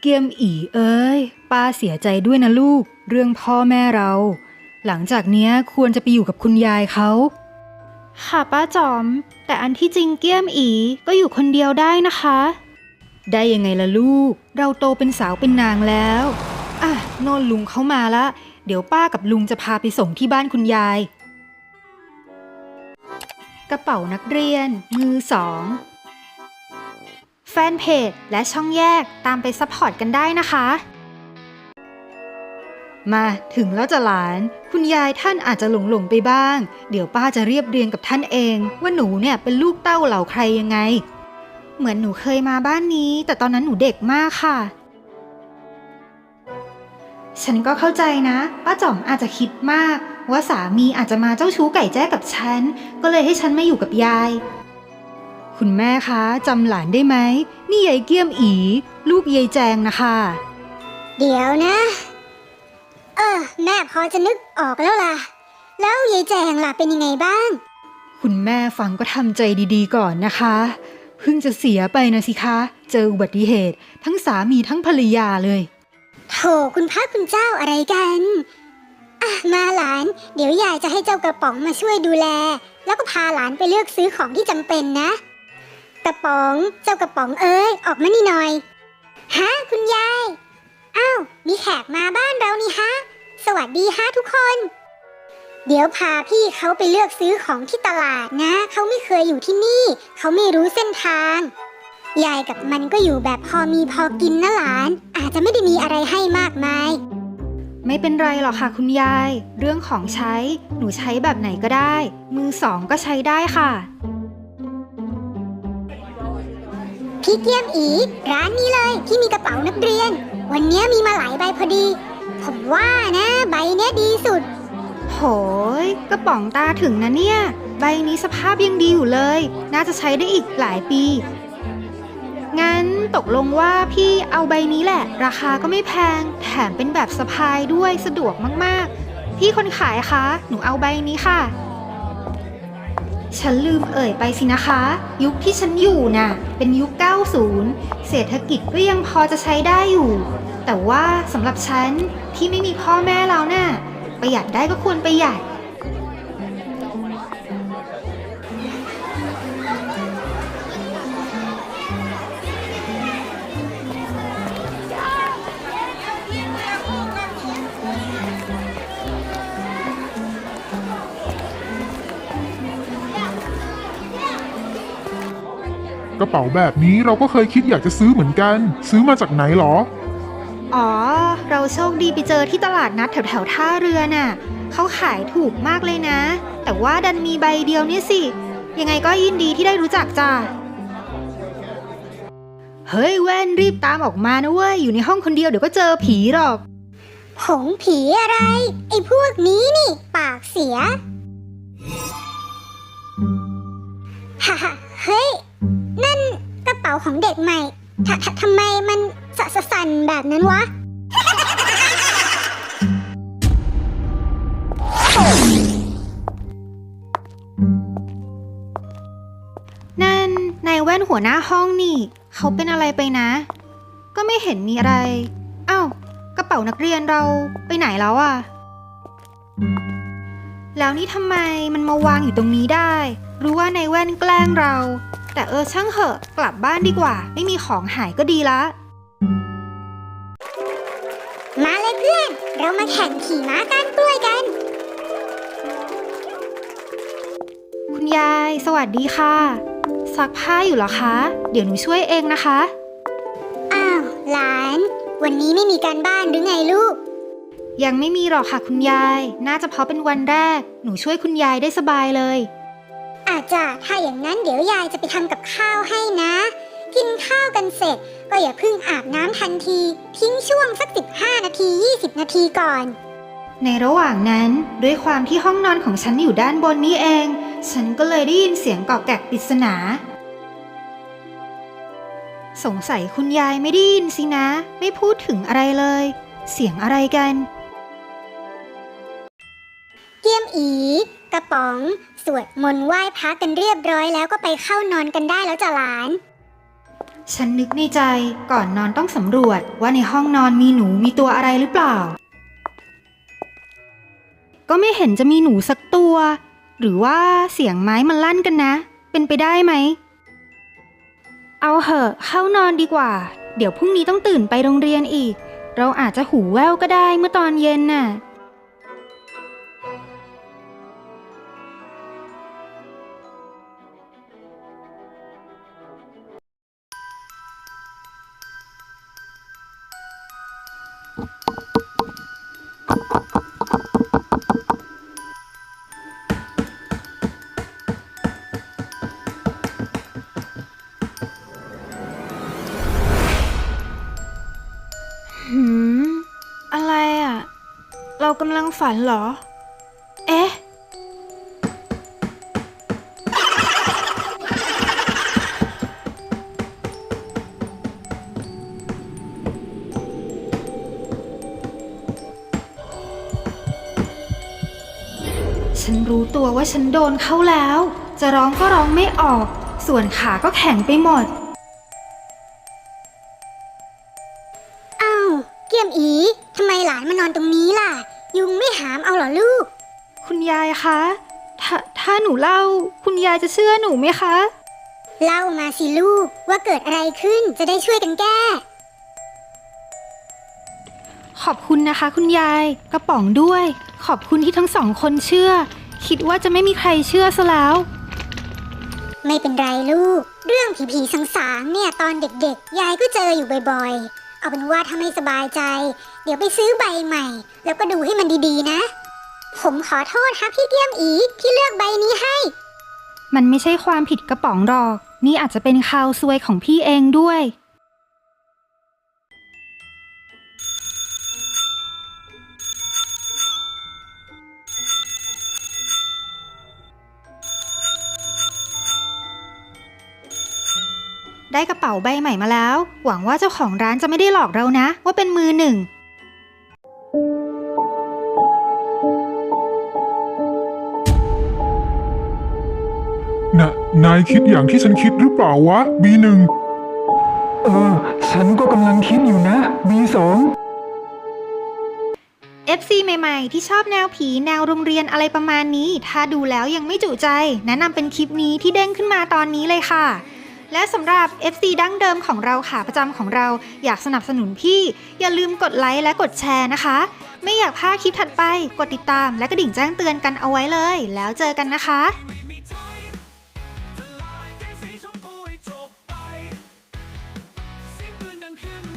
เกียมอีเอ้ย ป้าเสียใจด้วยนะลูก เรื่องพ่อแม่เรา หลังจากเนี้ยควรจะไปอยู่กับคุณยายเขา ค่ะป้าจอม แต่อันที่จริงเกี้ยมอีก็อยู่คนเดียวได้นะคะ ได้ยังไงล่ะลูก เราโตเป็นสาวเป็นนางแล้ว อะโน่นลุงเขามาละ เดี๋ยวป้ากับลุงจะพาไปส่งที่บ้านคุณยาย กระเป๋านักเรียน มือสองแฟนเพจและช่องแยกตามไปซัพพอร์ตกันได้นะคะ มาถึงแล้วจะหลาน คุณยายท่านอาจจะหลงหลงไปบ้าง เดี๋ยวป้าจะเรียบเรียงกับท่านเอง ว่าหนูเนี่ยเป็นลูกเต้าเหล่าใครยังไง เหมือนหนูเคยมาบ้านนี้ แต่ตอนนั้นหนูเด็กมากค่ะ ฉันก็เข้าใจนะป้าจ๋อมอาจจะคิดมาก ว่าสามีอาจจะมาเจ้าชู้ไก่แจ้กับฉัน ก็เลยให้ฉันมาอยู่กับยาย คุณแม่คะจำหลานได้ไหม นี่ยายเกี้ยมอี ลูกยายแจงนะคะ เดี๋ยวนะ เออ แม่พอจะนึกออกแล้วล่ะ แล้วยายแจงล่ะเป็นยังไงบ้าง คุณแม่ฟังก็ทำใจดีๆก่อนนะคะ เพิ่งจะเสียไปนะสิคะ เจออุบัติเหตุ ทั้งสามีทั้งภรรยาเลยโถคุณพระคุณเจ้าอะไรกันอะมาหลาน เดี๋ยวยายจะให้เจ้ากระป๋องมาช่วยดูแล แล้วก็พาหลานไปเลือกซื้อของที่จำเป็นนะ กระป๋อง เจ้ากระป๋องเอ้ยออกมานี่หน่อยฮะคุณยายอ้าวมีแขกมาบ้านเรานี่ฮะสวัสดีฮะทุกคน เดี๋ยวพาพี่เขาไปเลือกซื้อของที่ตลาดนะเขาไม่เคยอยู่ที่นี่ เขาไม่รู้เส้นทาง ยายกับมันก็อยู่แบบพอมีพอกินนะหลาน อาจจะไม่ได้มีอะไรให้มากมายไม่เป็นไรหรอกค่ะคุณยาย เรื่องของใช้ หนูใช้แบบไหนก็ได้ มือสองก็ใช้ได้ค่ะ พี่เกียมอีร้านนี้เลยที่มีกระเป๋านักเรียน วันนี้มีมาหลายใบพอดี ผมว่านะใบเนี้ยดีสุด โหยกระป๋องตาถึงนะเนี่ย ใบนี้สภาพยังดีอยู่เลย น่าจะใช้ได้อีกหลายปี งั้นตกลงว่าพี่เอาใบนี้แหละ ราคาก็ไม่แพง แถมเป็นแบบสะพายด้วยสะดวกมากๆ พี่คนขายคะ หนูเอาใบนี้ค่ะ ฉันลืมเอ่ยไปสินะคะ ยุคที่ฉันอยู่น่ะ เป็นยุค 90 เศรษฐกิจก็ยังพอจะใช้ได้อยู่ แต่ว่าสำหรับฉันที่ไม่มีพ่อแม่แล้วน่ะประหยัดได้ก็ควรประหยัด ระเป๋าแบบนี้เราก็เคยคิดอยากจะซื้อเหมือนกัน ซื้อมาจากไหนหรอ อ๋อ เราโชคดีไปเจอที่ตลาดนัดแถวแถวๆท่าเรือน่ะเขาขายถูกมากเลยนะ แต่ว่าดันมีใบเดียวเนี่ยสิ ยังไงก็ยินดีที่ได้รู้จักจ้ะเฮ้ยแว่นรีบตามออกมานะเว้ยอยู่ในห้องคนเดียวเดี๋ยวก็เจอผีหรอก ผงผีอะไร ไอ้พวกนี้นี่ ปากเสียฮ่าฮ่าเฮ้ย นั่นกระเป๋าของเด็กใหม่ทททำไมมันสสสั่นแบบนั้นวะ นั่นนายแว่นหัวหน้าห้องนี่ เขาเป็นอะไรไปนะ ก็ไม่เห็นมีอะไรเอ้ากระเป๋านักเรียนเราไปไหนแล้วอะแล้วนี่ทำไมมันมาวางอยู่ตรงนี้ได้ รู้ว่านายแว่นแกล้งเรา แต่เออช่างเหอะ กลับบ้านดีกว่า ไม่มีของหายก็ดีละ มาเลยเพื่อน เรามาแข่งขี่ม้าก้านกล้วยกัน คุณยาย สวัสดีค่ะ ซักผ้าอยู่เหรอคะ เดี๋ยวหนูช่วยเองนะคะ อ้าว หลาน วันนี้ไม่มีการบ้านหรือไงลูก ยังไม่มีหรอกค่ะคุณยาย น่าจะเพราะเป็นวันแรก หนูช่วยคุณยายได้สบายเลยอา จจะถ้าอย่างนั้นเดี๋ยวยายจะไปทำกับข้าวให้นะ กินข้าวกันเสร็จ ก็อย่าเพิ่งอาบน้ำทันที ทิ้งช่วงสัก 15 นาที 20 นาทีก่อน ในระหว่างนั้นด้วยความที่ห้องนอนของฉันอยู่ด้านบนนี้เอง ฉันก็เลยได้ยินเสียงกอกแกกปริศนา สงสัยคุณยายไม่ได้ยินสินะ ไม่พูดถึงอะไรเลย เสียงอะไรกัน เกียมอีก ระป๋อง สวดมนต์ไหว้พระกันเรียบร้อยแล้วก็ไปเข้านอนกันได้แล้วจ้ะหลาน ฉันนึกในใจก่อนนอนต้องสำรวจว่าในห้องนอนมีหนูมีตัวอะไรหรือเปล่า ก็ไม่เห็นจะมีหนูสักตัว หรือว่าเสียงไม้มันลั่นกันนะ เป็นไปได้ไหม เอาเหอะเข้านอนดีกว่า เดี๋ยวพรุ่งนี้ต้องตื่นไปโรงเรียนอีก เราอาจจะหูแว่วก็ได้เมื่อตอนเย็นน่ะ เรากำลังฝันเหรอ เอ๊ะ ฉันรู้ตัวว่าฉันโดนเข้าแล้ว จะร้องก็ร้องไม่ออก ส่วนขาก็แข็งไปหมด อ้าว เกียมอี ทำไมหลานมานอนตรงนี้ล่ะ ยุงไม่หามเอาเหรอลูก คุณยายคะถ้าถ้าหนูเล่า คุณยายจะเชื่อหนูไหมคะ เล่ามาสิลูกว่าเกิดอะไรขึ้นจะได้ช่วยกันแก้ ขอบคุณนะคะ คุณยายกระป๋องด้วย ขอบคุณที่ทั้งสองคนเชื่อ คิดว่าจะไม่มีใครเชื่อซะแล้ว ไม่เป็นไรลูก เรื่องผีๆสางๆเนี่ยตอนเด็กๆ ยายก็เจออยู่บ่อยๆ เอาเป็นว่าถ้าไม่สบายใจ เดี๋ยวไปซื้อใบใหม่ แล้วก็ดูให้มันดีๆนะ ผมขอโทษครับพี่เกี้ยมอีที่เลือกใบนี้ให้ มันไม่ใช่ความผิดกระป๋องหรอก นี่อาจจะเป็นข่าวซวยของพี่เองด้วย ได้กระเป๋าใบใหม่มาแล้ว หวังว่าเจ้าของร้านจะไม่ได้หลอกเรานะ ว่าเป็นมือหนึ่ง นะนายคิดอย่างที่ฉันคิดหรือเปล่าวะบีหนึ่งเออ ฉันก็กำลังคิดอยู่นะ B2 FC ใหม่ๆ ที่ชอบแนวผีแนวโรงเรียนอะไรประมาณนี้ ถ้าดูแล้วยังไม่จุใจ แนะนำเป็นคลิปนี้ที่เด้งขึ้นมาตอนนี้เลยค่ะ และสำหรับ FC ดั้งเดิมของเราขาประจำของเราอยากสนับสนุนพี่ อย่าลืมกดไลค์และกดแชร์นะคะ ไม่อยากพลาดคลิปถัดไป กดติดตามและกระดิ่งแจ้งเตือนกันเอาไว้เลย แล้วเจอกันนะคะ